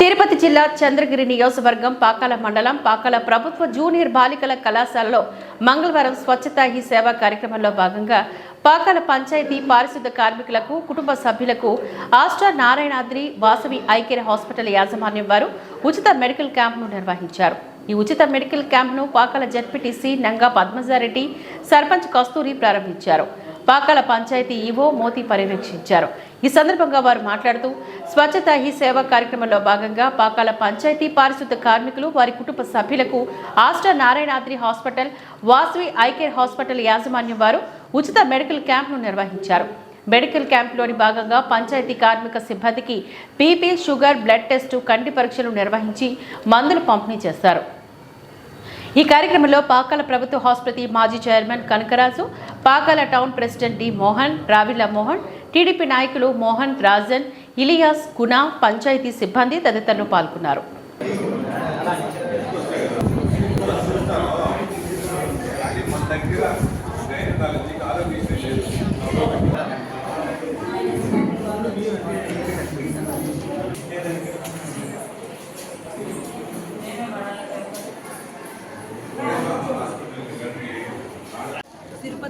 తిరుపతి జిల్లా చంద్రగిరి నియోజకవర్గం పాకాల మండలం పాకాల ప్రభుత్వ జూనియర్ బాలికల కళాశాలలో మంగళవారం స్వచ్ఛతా హీ సేవా కార్యక్రమంలో భాగంగా పాకాల పంచాయతీ పారిశుద్ధ కార్మికులకు కుటుంబ సభ్యులకు Astra Narayanadri Vasavi eye care hospital యాజమాన్యం వారు ఉచిత మెడికల్ క్యాంప్ను నిర్వహించారు. ఈ ఉచిత మెడికల్ క్యాంప్ను పాకాల జడ్పీటీసీ నంగా పద్మజారెడ్డి సర్పంచ్ కస్తూరి ప్రారంభించారు. పాకాల పంచాయతీ ఈవో మోతి పర్యవేక్షించారు. ఈ సందర్భంగా వారు మాట్లాడుతూ స్వచ్ఛత హీ సేవా కార్యక్రమంలో భాగంగా పాకాల పంచాయతీ పారిశుద్ధ కార్మికులు వారి కుటుంబ సభ్యులకు Astra Narayanadri hospital Vasavi eye care hospital యాజమాన్యం వారు ఉచిత మెడికల్ క్యాంప్ను నిర్వహించారు. మెడికల్ క్యాంప్లోని భాగంగా పంచాయతీ కార్మిక సిబ్బందికి బీపీ షుగర్ బ్లడ్ టెస్టు కంటి పరీక్షలు నిర్వహించి మందులు పంపిణీ చేశారు. ఈ కార్యక్రమంలో పాకాల ప్రభుత్వ ఆసుపత్రి మాజీ chairman Kanakaraju Pakala town president D Mohan Ravila Mohan TDP నాయకులు మోహన్ రాజన్ ఇలియాస్ గునా పంచాయతీ సిబ్బంది తదితరులు పాల్గొన్నారు.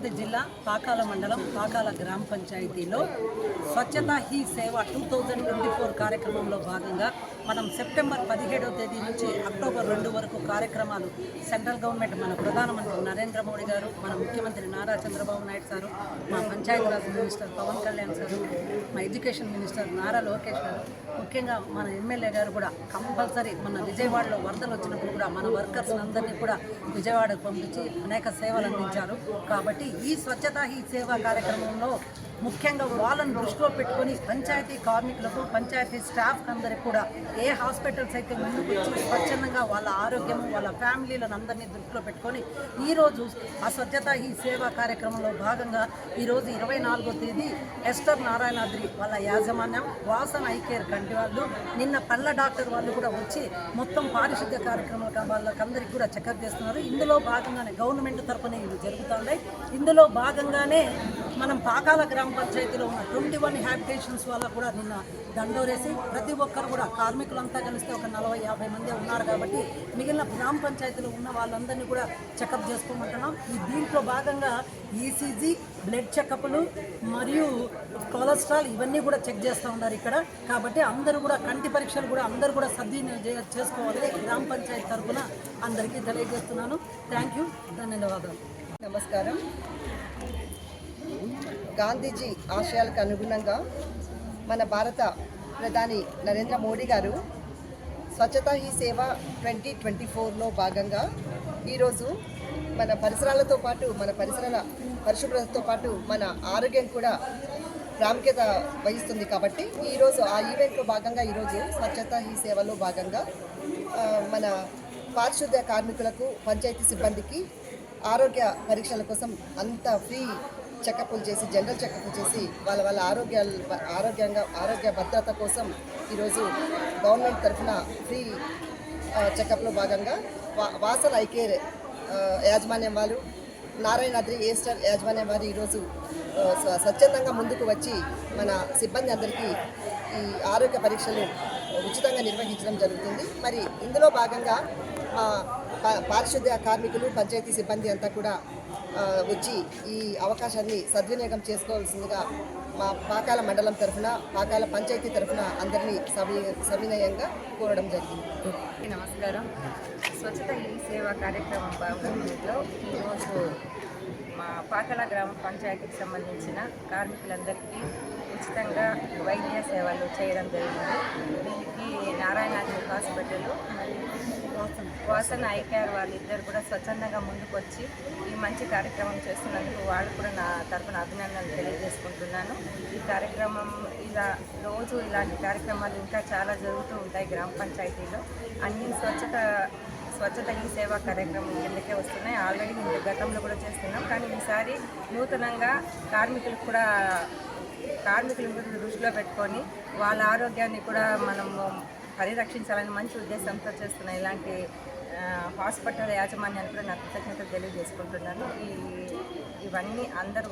తిరుపతి జిల్లా పాకాల మండలం పాకాల గ్రామ పంచాయతీలో Swachhata Hi Seva two thousand twenty four కార్యక్రమంలో భాగంగా మనం సెప్టెంబర్ పదిహేడవ తేదీ నుంచి అక్టోబర్ రెండు వరకు కార్యక్రమాలు సెంట్రల్ గవర్నమెంట్ మన ప్రధానమంత్రి నరేంద్ర మోడీ గారు మన ముఖ్యమంత్రి నారా చంద్రబాబు నాయుడు సారు మా Panchayati Raj minister Pavan Kalyan sir education minister Nara Lokesh garu ముఖ్యంగా మన ఎమ్మెల్యే గారు కూడా కంపల్సరీ మన విజయవాడలో వరదలు వచ్చినప్పుడు కూడా మన వర్కర్స్ అందరినీ కూడా విజయవాడకు పంపించి అనేక సేవలు అందించారు. కాబట్టి ఈ స్వచ్ఛత ఈ సేవా కార్యక్రమంలో ముఖ్యంగా వాళ్ళని దృష్టిలో పెట్టుకొని పంచాయతీ కార్మికులకు పంచాయతీ స్టాఫ్ అందరికి కూడా ఏ హాస్పిటల్స్ అయితే ముందుకు వచ్చి స్వచ్ఛందంగా వాళ్ళ ఆరోగ్యం వాళ్ళ ఫ్యామిలీలను అందరినీ దృష్టిలో పెట్టుకొని ఈరోజు ఆ స్వచ్ఛత ఈ సేవా కార్యక్రమంలో భాగంగా ఈరోజు ఇరవై నాలుగో తేదీ ఎస్టర్ నారాయణాద్రి వాళ్ళ యాజమాన్యం వాసన ఐకేర్ కంటి వాళ్ళు నిన్న పళ్ళ డాక్టర్ వాళ్ళు కూడా వచ్చి మొత్తం పారిశుద్ధ్య కార్యక్రమాలు వాళ్ళకందరికీ కూడా చెకప్ చేస్తున్నారు. ఇందులో భాగంగానే గవర్నమెంట్ తరఫున ఇవి జరుగుతున్నాయి ఇందులో భాగంగానే మనం పాకాల గ్రామ పంచాయతీలో ఉన్న ట్వంటీ వన్ హ్యాబిటేషన్స్ వల్ల కూడా నిన్న దండోరేసి ప్రతి ఒక్కరు కూడా కార్మికులంతా కలిస్తే ఒక నలభై యాభై మంది ఉన్నారు కాబట్టి మిగిలిన గ్రామ పంచాయతీలో ఉన్న వాళ్ళందరినీ కూడా చెకప్ చేసుకోమంటున్నాం. ఈ దీంట్లో భాగంగా ఈసీజీ బ్లడ్ చెకప్లు మరియు కొలెస్ట్రాల్ ఇవన్నీ కూడా చెక్ చేస్తూ ఉన్నారు ఇక్కడ. కాబట్టి అందరూ కూడా కంటి పరీక్షలు కూడా అందరూ కూడా సద్వినియోగం చేసుకోవాలి గ్రామ పంచాయతీ తరఫున అందరికీ తెలియజేస్తున్నాను. Thank you. ధన్యవాదాలు. నమస్కారం. గాంధీజీ ఆశయాలకు అనుగుణంగా మన భారత ప్రధాని నరేంద్ర మోడీ గారు స్వచ్ఛత హీ సేవ ట్వంటీ ట్వంటీ ఫోర్లో భాగంగా ఈరోజు మన పరిసరాలతో పాటు మన పరిసరాల పరిశుభ్రతతో పాటు మన ఆరోగ్యం కూడా ప్రాముఖ్యత వహిస్తుంది కాబట్టి ఈరోజు ఆ ఈవెంట్లో భాగంగా ఈరోజు స్వచ్ఛత హీ సేవలో భాగంగా మన పారిశుద్ధ్య కార్మికులకు పంచాయతీ సిబ్బందికి ఆరోగ్య పరీక్షల కోసం అంత ఫ్రీ చెకప్లు చేసి జనరల్ చెకప్లు చేసి వాళ్ళ వాళ్ళ ఆరోగ్యాలు ఆరోగ్యంగా ఆరోగ్య భద్రత కోసం ఈరోజు గవర్నమెంట్ తరఫున ఫ్రీ చెకప్లో భాగంగా వా వాసల్ ఐకేర్ యాజమాన్యం వాళ్ళు నారాయణాద్రి ఏస్టర్ యాజమాన్యం వారు ఈరోజు స్వచ్ఛందంగా ముందుకు వచ్చి మన సిబ్బంది అందరికీ ఈ ఆరోగ్య పరీక్షలు ఉచితంగా నిర్వహించడం జరుగుతుంది. మరి ఇందులో భాగంగా మా పారిశుద్ధ్య కార్మికులు పంచాయతీ సిబ్బంది అంతా కూడా వచ్చి ఈ అవకాశాన్ని సద్వినియోగం చేసుకోవాల్సిందిగా మా పాకాల మండలం తరఫున పాకాల పంచాయతీ తరఫున అందరినీ సవి సవినయంగా కోరడం జరిగింది. నమస్కారం. స్వచ్ఛత ఈ సేవా కార్యక్రమం భాగంలో ఈరోజు మా పాకల గ్రామ పంచాయతీకి సంబంధించిన కార్మికులందరికీ ఉచితంగా వైద్య సేవలు చేయడం జరిగింది. దీనికి నారాయణాద్రి హాస్పిటల్ మరియు వాసన ఐక్యార్ కేర్ వాళ్ళిద్దరు కూడా స్వచ్ఛందంగా ముందుకొచ్చి ఈ మంచి కార్యక్రమం చేస్తున్నందుకు వాళ్ళు కూడా నా తరపున అభినందనలు తెలియజేసుకుంటున్నాను. ఈ కార్యక్రమం ఇలా రోజు ఇలాంటి కార్యక్రమాలు ఇంకా చాలా జరుగుతూ ఉంటాయి గ్రామ పంచాయతీలో. అన్ని స్వచ్ఛత స్వచ్ఛత ఈ సేవా కార్యక్రమం కిందకే వస్తున్నాయి. ఆల్రెడీ మేము గతంలో కూడా చేస్తున్నాం. కానీ ఈసారి నూతనంగా కార్మికులకు కూడా కార్మికులను దృష్టిలో పెట్టుకొని వాళ్ళ ఆరోగ్యాన్ని కూడా మనం పరిరక్షించాలని మంచి ఉద్దేశంతో చేస్తున్న ఇలాంటి హాస్పిటల్ యాజమాన్యానికి కూడా నా కృతజ్ఞతలు తెలియజేసుకుంటున్నాను. ఈ ఇవన్నీ అందరూ